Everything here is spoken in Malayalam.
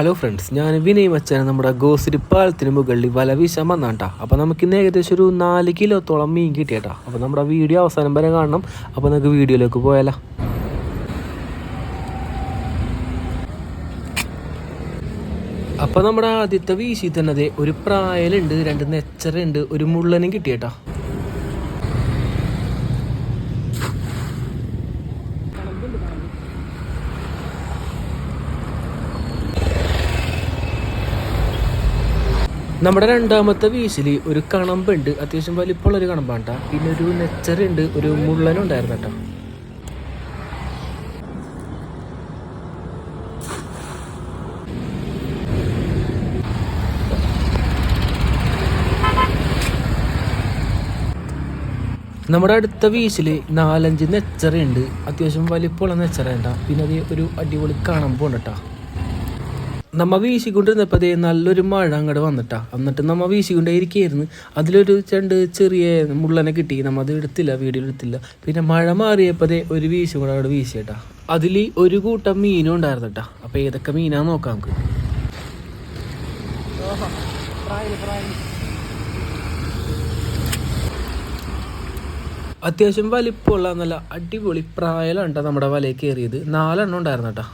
ഹലോ ഫ്രണ്ട്സ് ഞാൻ വിനയ് മച്ചാൻ നമ്മുടെ ഗോസിരി പാലത്തിന് മുകളിൽ വല വീശാൻ വന്നാട്ടാ. അപ്പോൾ നമുക്ക് ഇന്ന് ഏകദേശം ഒരു നാല് കിലോത്തോളം മീൻ കിട്ടിയേട്ടാ. അപ്പോൾ നമ്മുടെ വീഡിയോ അവസാനം വരെ കാണണം. അപ്പോൾ നമുക്ക് വീഡിയോയിലേക്ക് പോയാലോ. അപ്പോൾ നമ്മുടെ ആദ്യത്തെ വീശി തന്നെ ഒരു പ്രായലുണ്ട് രണ്ട് നെച്ചറുണ്ട് ഒരു മുള്ളനും കിട്ടിയേട്ടാ. നമ്മുടെ രണ്ടാമത്തെ വീശിൽ ഒരു കണമ്പുണ്ട്. അത്യാവശ്യം വലിപ്പമുള്ള ഒരു കണമ്പാണ് പിന്നെ ഒരു നെച്ചറുണ്ട്. ഒരു മുള്ളനും ഉണ്ടായിരുന്നു കേട്ടോ നമ്മുടെ അടുത്ത വീശിൽ നാലഞ്ച് നെച്ചറുണ്ട്. അത്യാവശ്യം വലിപ്പമുള്ള നെച്ചറുണ്ട പിന്നെ അത് ഒരു അടിപൊളി കണമ്പുണ്ട് കേട്ടോ നമ്മ വീശിക്കൊണ്ടിരുന്നപ്പോഴേ നല്ലൊരു മഴ അങ്ങോട്ട് വന്നിട്ടാ. എന്നിട്ട് നമ്മ വീശിക്കൊണ്ടേ ഇരിക്കുകയായിരുന്നു അതിലൊരു രണ്ട് ചെറിയ മുള്ളനെ കിട്ടി. നമ്മ അത് എടുത്തില്ല വീഡിയോ എടുത്തില്ല. പിന്നെ മഴ മാറിയപ്പോഴേ ഒരു വീശി കൂടെ അവിടെ വീശിയേട്ടാ. അതിൽ ഒരു കൂട്ടം മീനും ഉണ്ടായിരുന്നു കേട്ടാ അപ്പോൾ ഏതൊക്കെ മീനാ നോക്കാം നമുക്ക്. അത്യാവശ്യം വലിപ്പമുള്ള നല്ല അടിപൊളി പ്രായലാണ് നമ്മുടെ വലയിൽ കയറിയത്. നാലെണ്ണം ഉണ്ടായിരുന്നു കേട്ടോ